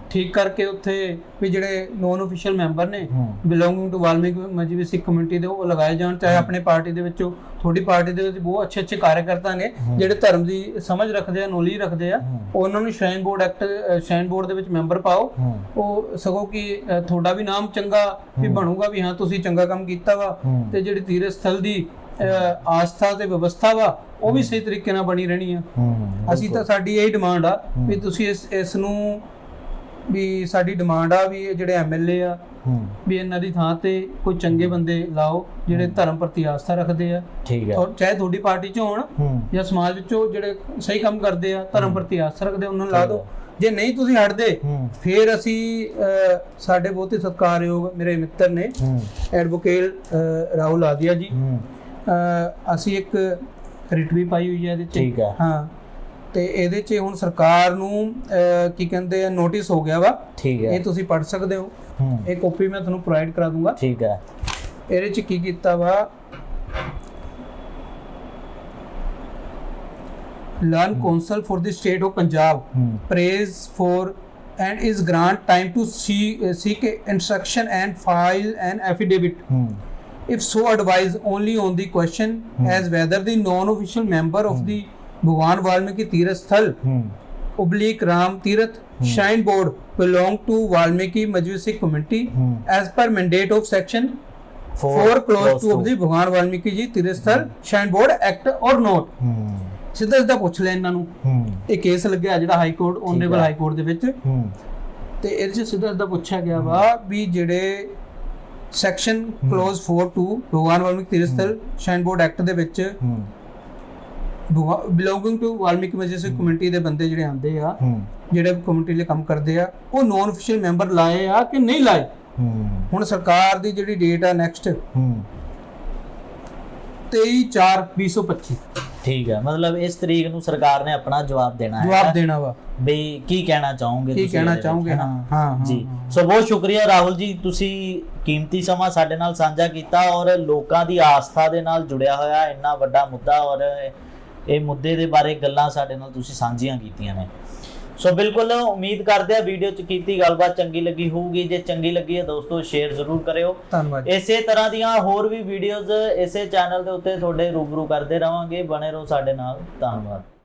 ਠੀਕ ਕਰਕੇ ਉੱਥੇ ਵੀ ਜਿਹੜੇ ਨੋਨ ਅਫੀਸ਼ੀਅਲ ਮੈਂਬਰ ਨੇ belonging to Valmiki Mazhabi Sikh community ਦੇ ਉਹ ਲਗਾਏ ਜਾਣ। ਚਾਹੇ ਆਪਣੀ ਪਾਰਟੀ ਦੇ ਵਿੱਚੋਂ ਤੁਹਾਡੀ ਪਾਰਟੀ ਦੇ ਵਿੱਚ ਬਹੁਤ ਅੱਛੇ ਅੱਛੇ ਕਾਰਜਕਰਤਾ ਨੇ ਜਿਹੜੇ ਧਰਮ ਦੀ ਸਮਝ ਰੱਖਦੇ ਆ ਨੌਲੇਜ ਰੱਖਦੇ ਆ। ਉਹਨਾਂ ਨੂੰ shrine board act shrine board ਦੇ ਵਿੱਚ ਮੈਂਬਰ ਪਾਓ। ਉਹ ਸਗੋਂ ਕਿ ਤੁਹਾਡਾ ਵੀ ਨਾਮ ਚੰਗਾ ਵੀ ਬਣੂਗਾ ਵੀ ਹਾਂ ਤੁਸੀਂ ਚੰਗਾ ਕੰਮ ਕੀਤਾ ਵਾ। ਤੇ ਜਿਹੜੀ ਤੀਰਥ ਸਥਲ ਦੀ ਆਸਥਾ ਤੇ ਵਿਵਸਥਾ ਵਾ ਉਹ ਵੀ ਸਹੀ ਤਰੀਕੇ ਨਾਲ ਬਣੀ ਰਹਿਣੀ ਆ। ਅਸੀਂ ਤਾਂ ਸਾਡੀ ਇਹੀ ਡਿਮਾਂਡ ਆ ਵੀ ਤੁਸੀਂ ਇਸ ਇਸ ਨੂੰ ਵੀ ਸਾਡੀ ਡਿਮਾਂਡ ਆ ਵੀ ਇਹ ਜਿਹੜੇ ਐਮਐਲਏ ਆ ਵੀ ਇਹਨਾਂ ਦੀ ਥਾਂ ਤੇ ਕੋਈ ਚੰਗੇ ਬੰਦੇ ਲਾਓ ਜਿਹੜੇ ਧਰਮ ਪ੍ਰਤੀ ਆਸਥਾ ਰੱਖਦੇ ਆ। ਠੀਕ ਹੈ ਔਰ ਚਾਹੇ ਤੁਹਾਡੀ ਪਾਰਟੀ ਚ ਹੋਣ ਜਾਂ ਸਮਾਜ ਵਿੱਚੋਂ ਜਿਹੜੇ ਸਹੀ ਕੰਮ ਕਰਦੇ ਆ ਧਰਮ ਪ੍ਰਤੀ ਆਸਥਾ ਰੱਖਦੇ ਉਹਨਾਂ ਨੂੰ ਲਾ ਦਿਓ। ਜੇ ਨਹੀਂ ਤੁਸੀਂ ਹਟਦੇ ਫਿਰ ਅਸੀਂ ਸਾਡੇ ਬਹੁਤ ਹੀ ਸਤਿਕਾਰਯੋਗ ਮੇਰੇ ਮਿੱਤਰ ਨੇ ਐਡਵੋਕੇਟ ਰਾਹੁਲ ਆਦੀਆ ਜੀ। ਅਸੀਂ ਇੱਕ ਰਿਟ ਵੀ ਪਾਈ ਹੋਈ ਹੈ ਇਹਦੇ 'ਚ। ਠੀਕ ਹੈ। ਹਾਂ। ਤੇ ਇਹਦੇ 'ਚ ਹੁਣ ਸਰਕਾਰ ਨੂੰ ਕੀ ਕਹਿੰਦੇ ਆ ਨੋਟਿਸ ਹੋ ਗਿਆ ਵਾ। ਠੀਕ ਹੈ। ਇਹ ਤੁਸੀਂ ਪੜ੍ਹ ਸਕਦੇ ਹੂੰ। ਇਹ ਕਾਪੀ ਮੈਂ ਤੁਹਾਨੂੰ ਪ੍ਰੋਵਾਈਡ ਕਰਾ ਦੂੰਗਾ। ਠੀਕ ਹੈ। ਇਹਦੇ 'ਚ ਕੀ ਕੀਤਾ ਵਾ? learn counsel for the state of Punjab, hmm. prays for and is grant time to see, uh, seek instruction and file an affidavit. Hmm. If so, advise only on the question hmm. as whether the non-official member of the Bhagwan Valmiki Tirath Sthal oblique Ram Tirath Shrine Board belong to Valmiki Majusik Committee as per mandate of section four, four clause two of the Bhagwan Valmiki Ji Tirasthal Shrine Board Act or not. Hmm. ਸਿੱਧਾ ਸਿੱਧਾ ਪੁੱਛ ਲੈ ਇਹਨਾਂ ਨੂੰ। ਇਹ case ਲੱਗਿਆ ਜਿਹੜਾ high court honourable high court ਦੇ ਵਿੱਚ। ਤੇ ਇਹਦੇ ਚ ਸਿੱਧਾ ਸਿੱਧਾ ਪੁੱਛਿਆ ਗਿਆ ਵਾ ਵੀ ਜਿਹੜੇ ਸੈਕਸ਼ਨ ਕਲੋਜ਼ 4 2 ਭਗਵਾਨ ਵਾਲਮੀਕ ਤੀਰਥਲ ਸ਼ਾਈਨ ਬੋਰਡ ਐਕਟ ਦੇ ਵਿੱਚ ਬਿਲੋਂਗਿੰਗ ਟੂ ਵਾਲਮੀਕ ਮਜਲਿਸ ਕਮਿਊਨਿਟੀ ਦੇ ਬੰਦੇ ਜਿਹੜੇ ਆਂਦੇ ਆ ਜਿਹੜੇ ਕਮਿਊਨਿਟੀ ਲਈ ਕੰਮ ਕਰਦੇ ਆ ਉਹ ਨੋਨ ਅਫੀਸ਼ੀਅਲ ਮੈਂਬਰ ਲਾਏ ਆ ਕਿ ਨਹੀਂ ਲਾਏ? ਹੁਣ ਸਰਕਾਰ ਦੀ ਜਿਹੜੀ ਡੇਟ ਆ ਨੈਕਸਟ ਹੂੰ। 23 4 2025 ਠੀਕ ਹੈ ਮਤਲਬ ਇਸ ਤਰੀਕ ਨੂੰ ਸਰਕਾਰ ਨੇ ਆਪਣਾ ਜਵਾਬ ਦੇਣਾ ਹੈ। ਜਵਾਬ ਦੇਣਾ ਵਾ। ਵੀ ਕੀ ਕਹਿਣਾ ਚਾਹੋਗੇ ਕੀ ਤੁਸੀਂ ਕਹਿਣਾ ਇਹਦੇ ਵਿੱਚ, ਚਾਹੋਗੇ? ਹਾਂ, ਹਾਂ, ਜੀ। ਸੋ ਬਹੁਤ ਸ਼ੁਕਰੀਆ ਰਾਹੁਲ ਜੀ ਤੁਸੀਂ ਕੀਮਤੀ ਸਮਾਂ ਸਾਡੇ ਨਾਲ ਸਾਂਝਾ ਕੀਤਾ ਔਰ ਲੋਕਾਂ ਦੀ ਆਸਥਾ ਦੇ ਨਾਲ ਜੁੜਿਆ ਹੋਇਆ ਇੰਨਾ ਵੱਡਾ ਮੁੱਦਾ ਔਰ ਇਹ ਮੁੱਦੇ ਦੇ ਬਾਰੇ ਗੱਲਾਂ ਸਾਡੇ ਨਾਲ ਤੁਸੀਂ ਸਾਂਝੀਆਂ ਕੀਤੀਆਂ ਨੇ। ਸੋ ਬਿਲਕੁਲ ਉਮੀਦ ਕਰਦੇ ਆ ਵੀਡੀਓ ਚ ਕੀਤੀ ਗੱਲਬਾਤ ਚੰਗੀ ਲੱਗੀ ਹੋਊਗੀ। ਜੇ ਚੰਗੀ ਲੱਗੀ ਹੈ ਦੋਸਤੋ ਸ਼ੇਅਰ ਜ਼ਰੂਰ ਕਰਿਓ। ਧੰਨਵਾਦ। ਇਸੇ ਤਰ੍ਹਾਂ ਦੀਆਂ ਹੋਰ ਵੀ ਵੀਡੀਓਜ਼ ਇਸੇ ਚੈਨਲ ਦੇ ਉੱਤੇ ਤੁਹਾਡੇ ਰੂਬਰੂ ਕਰਦੇ ਰਵਾਂਗੇ। ਬਣੇ ਰਹੋ ਸਾਡੇ ਨਾਲ। ਧੰਨਵਾਦ।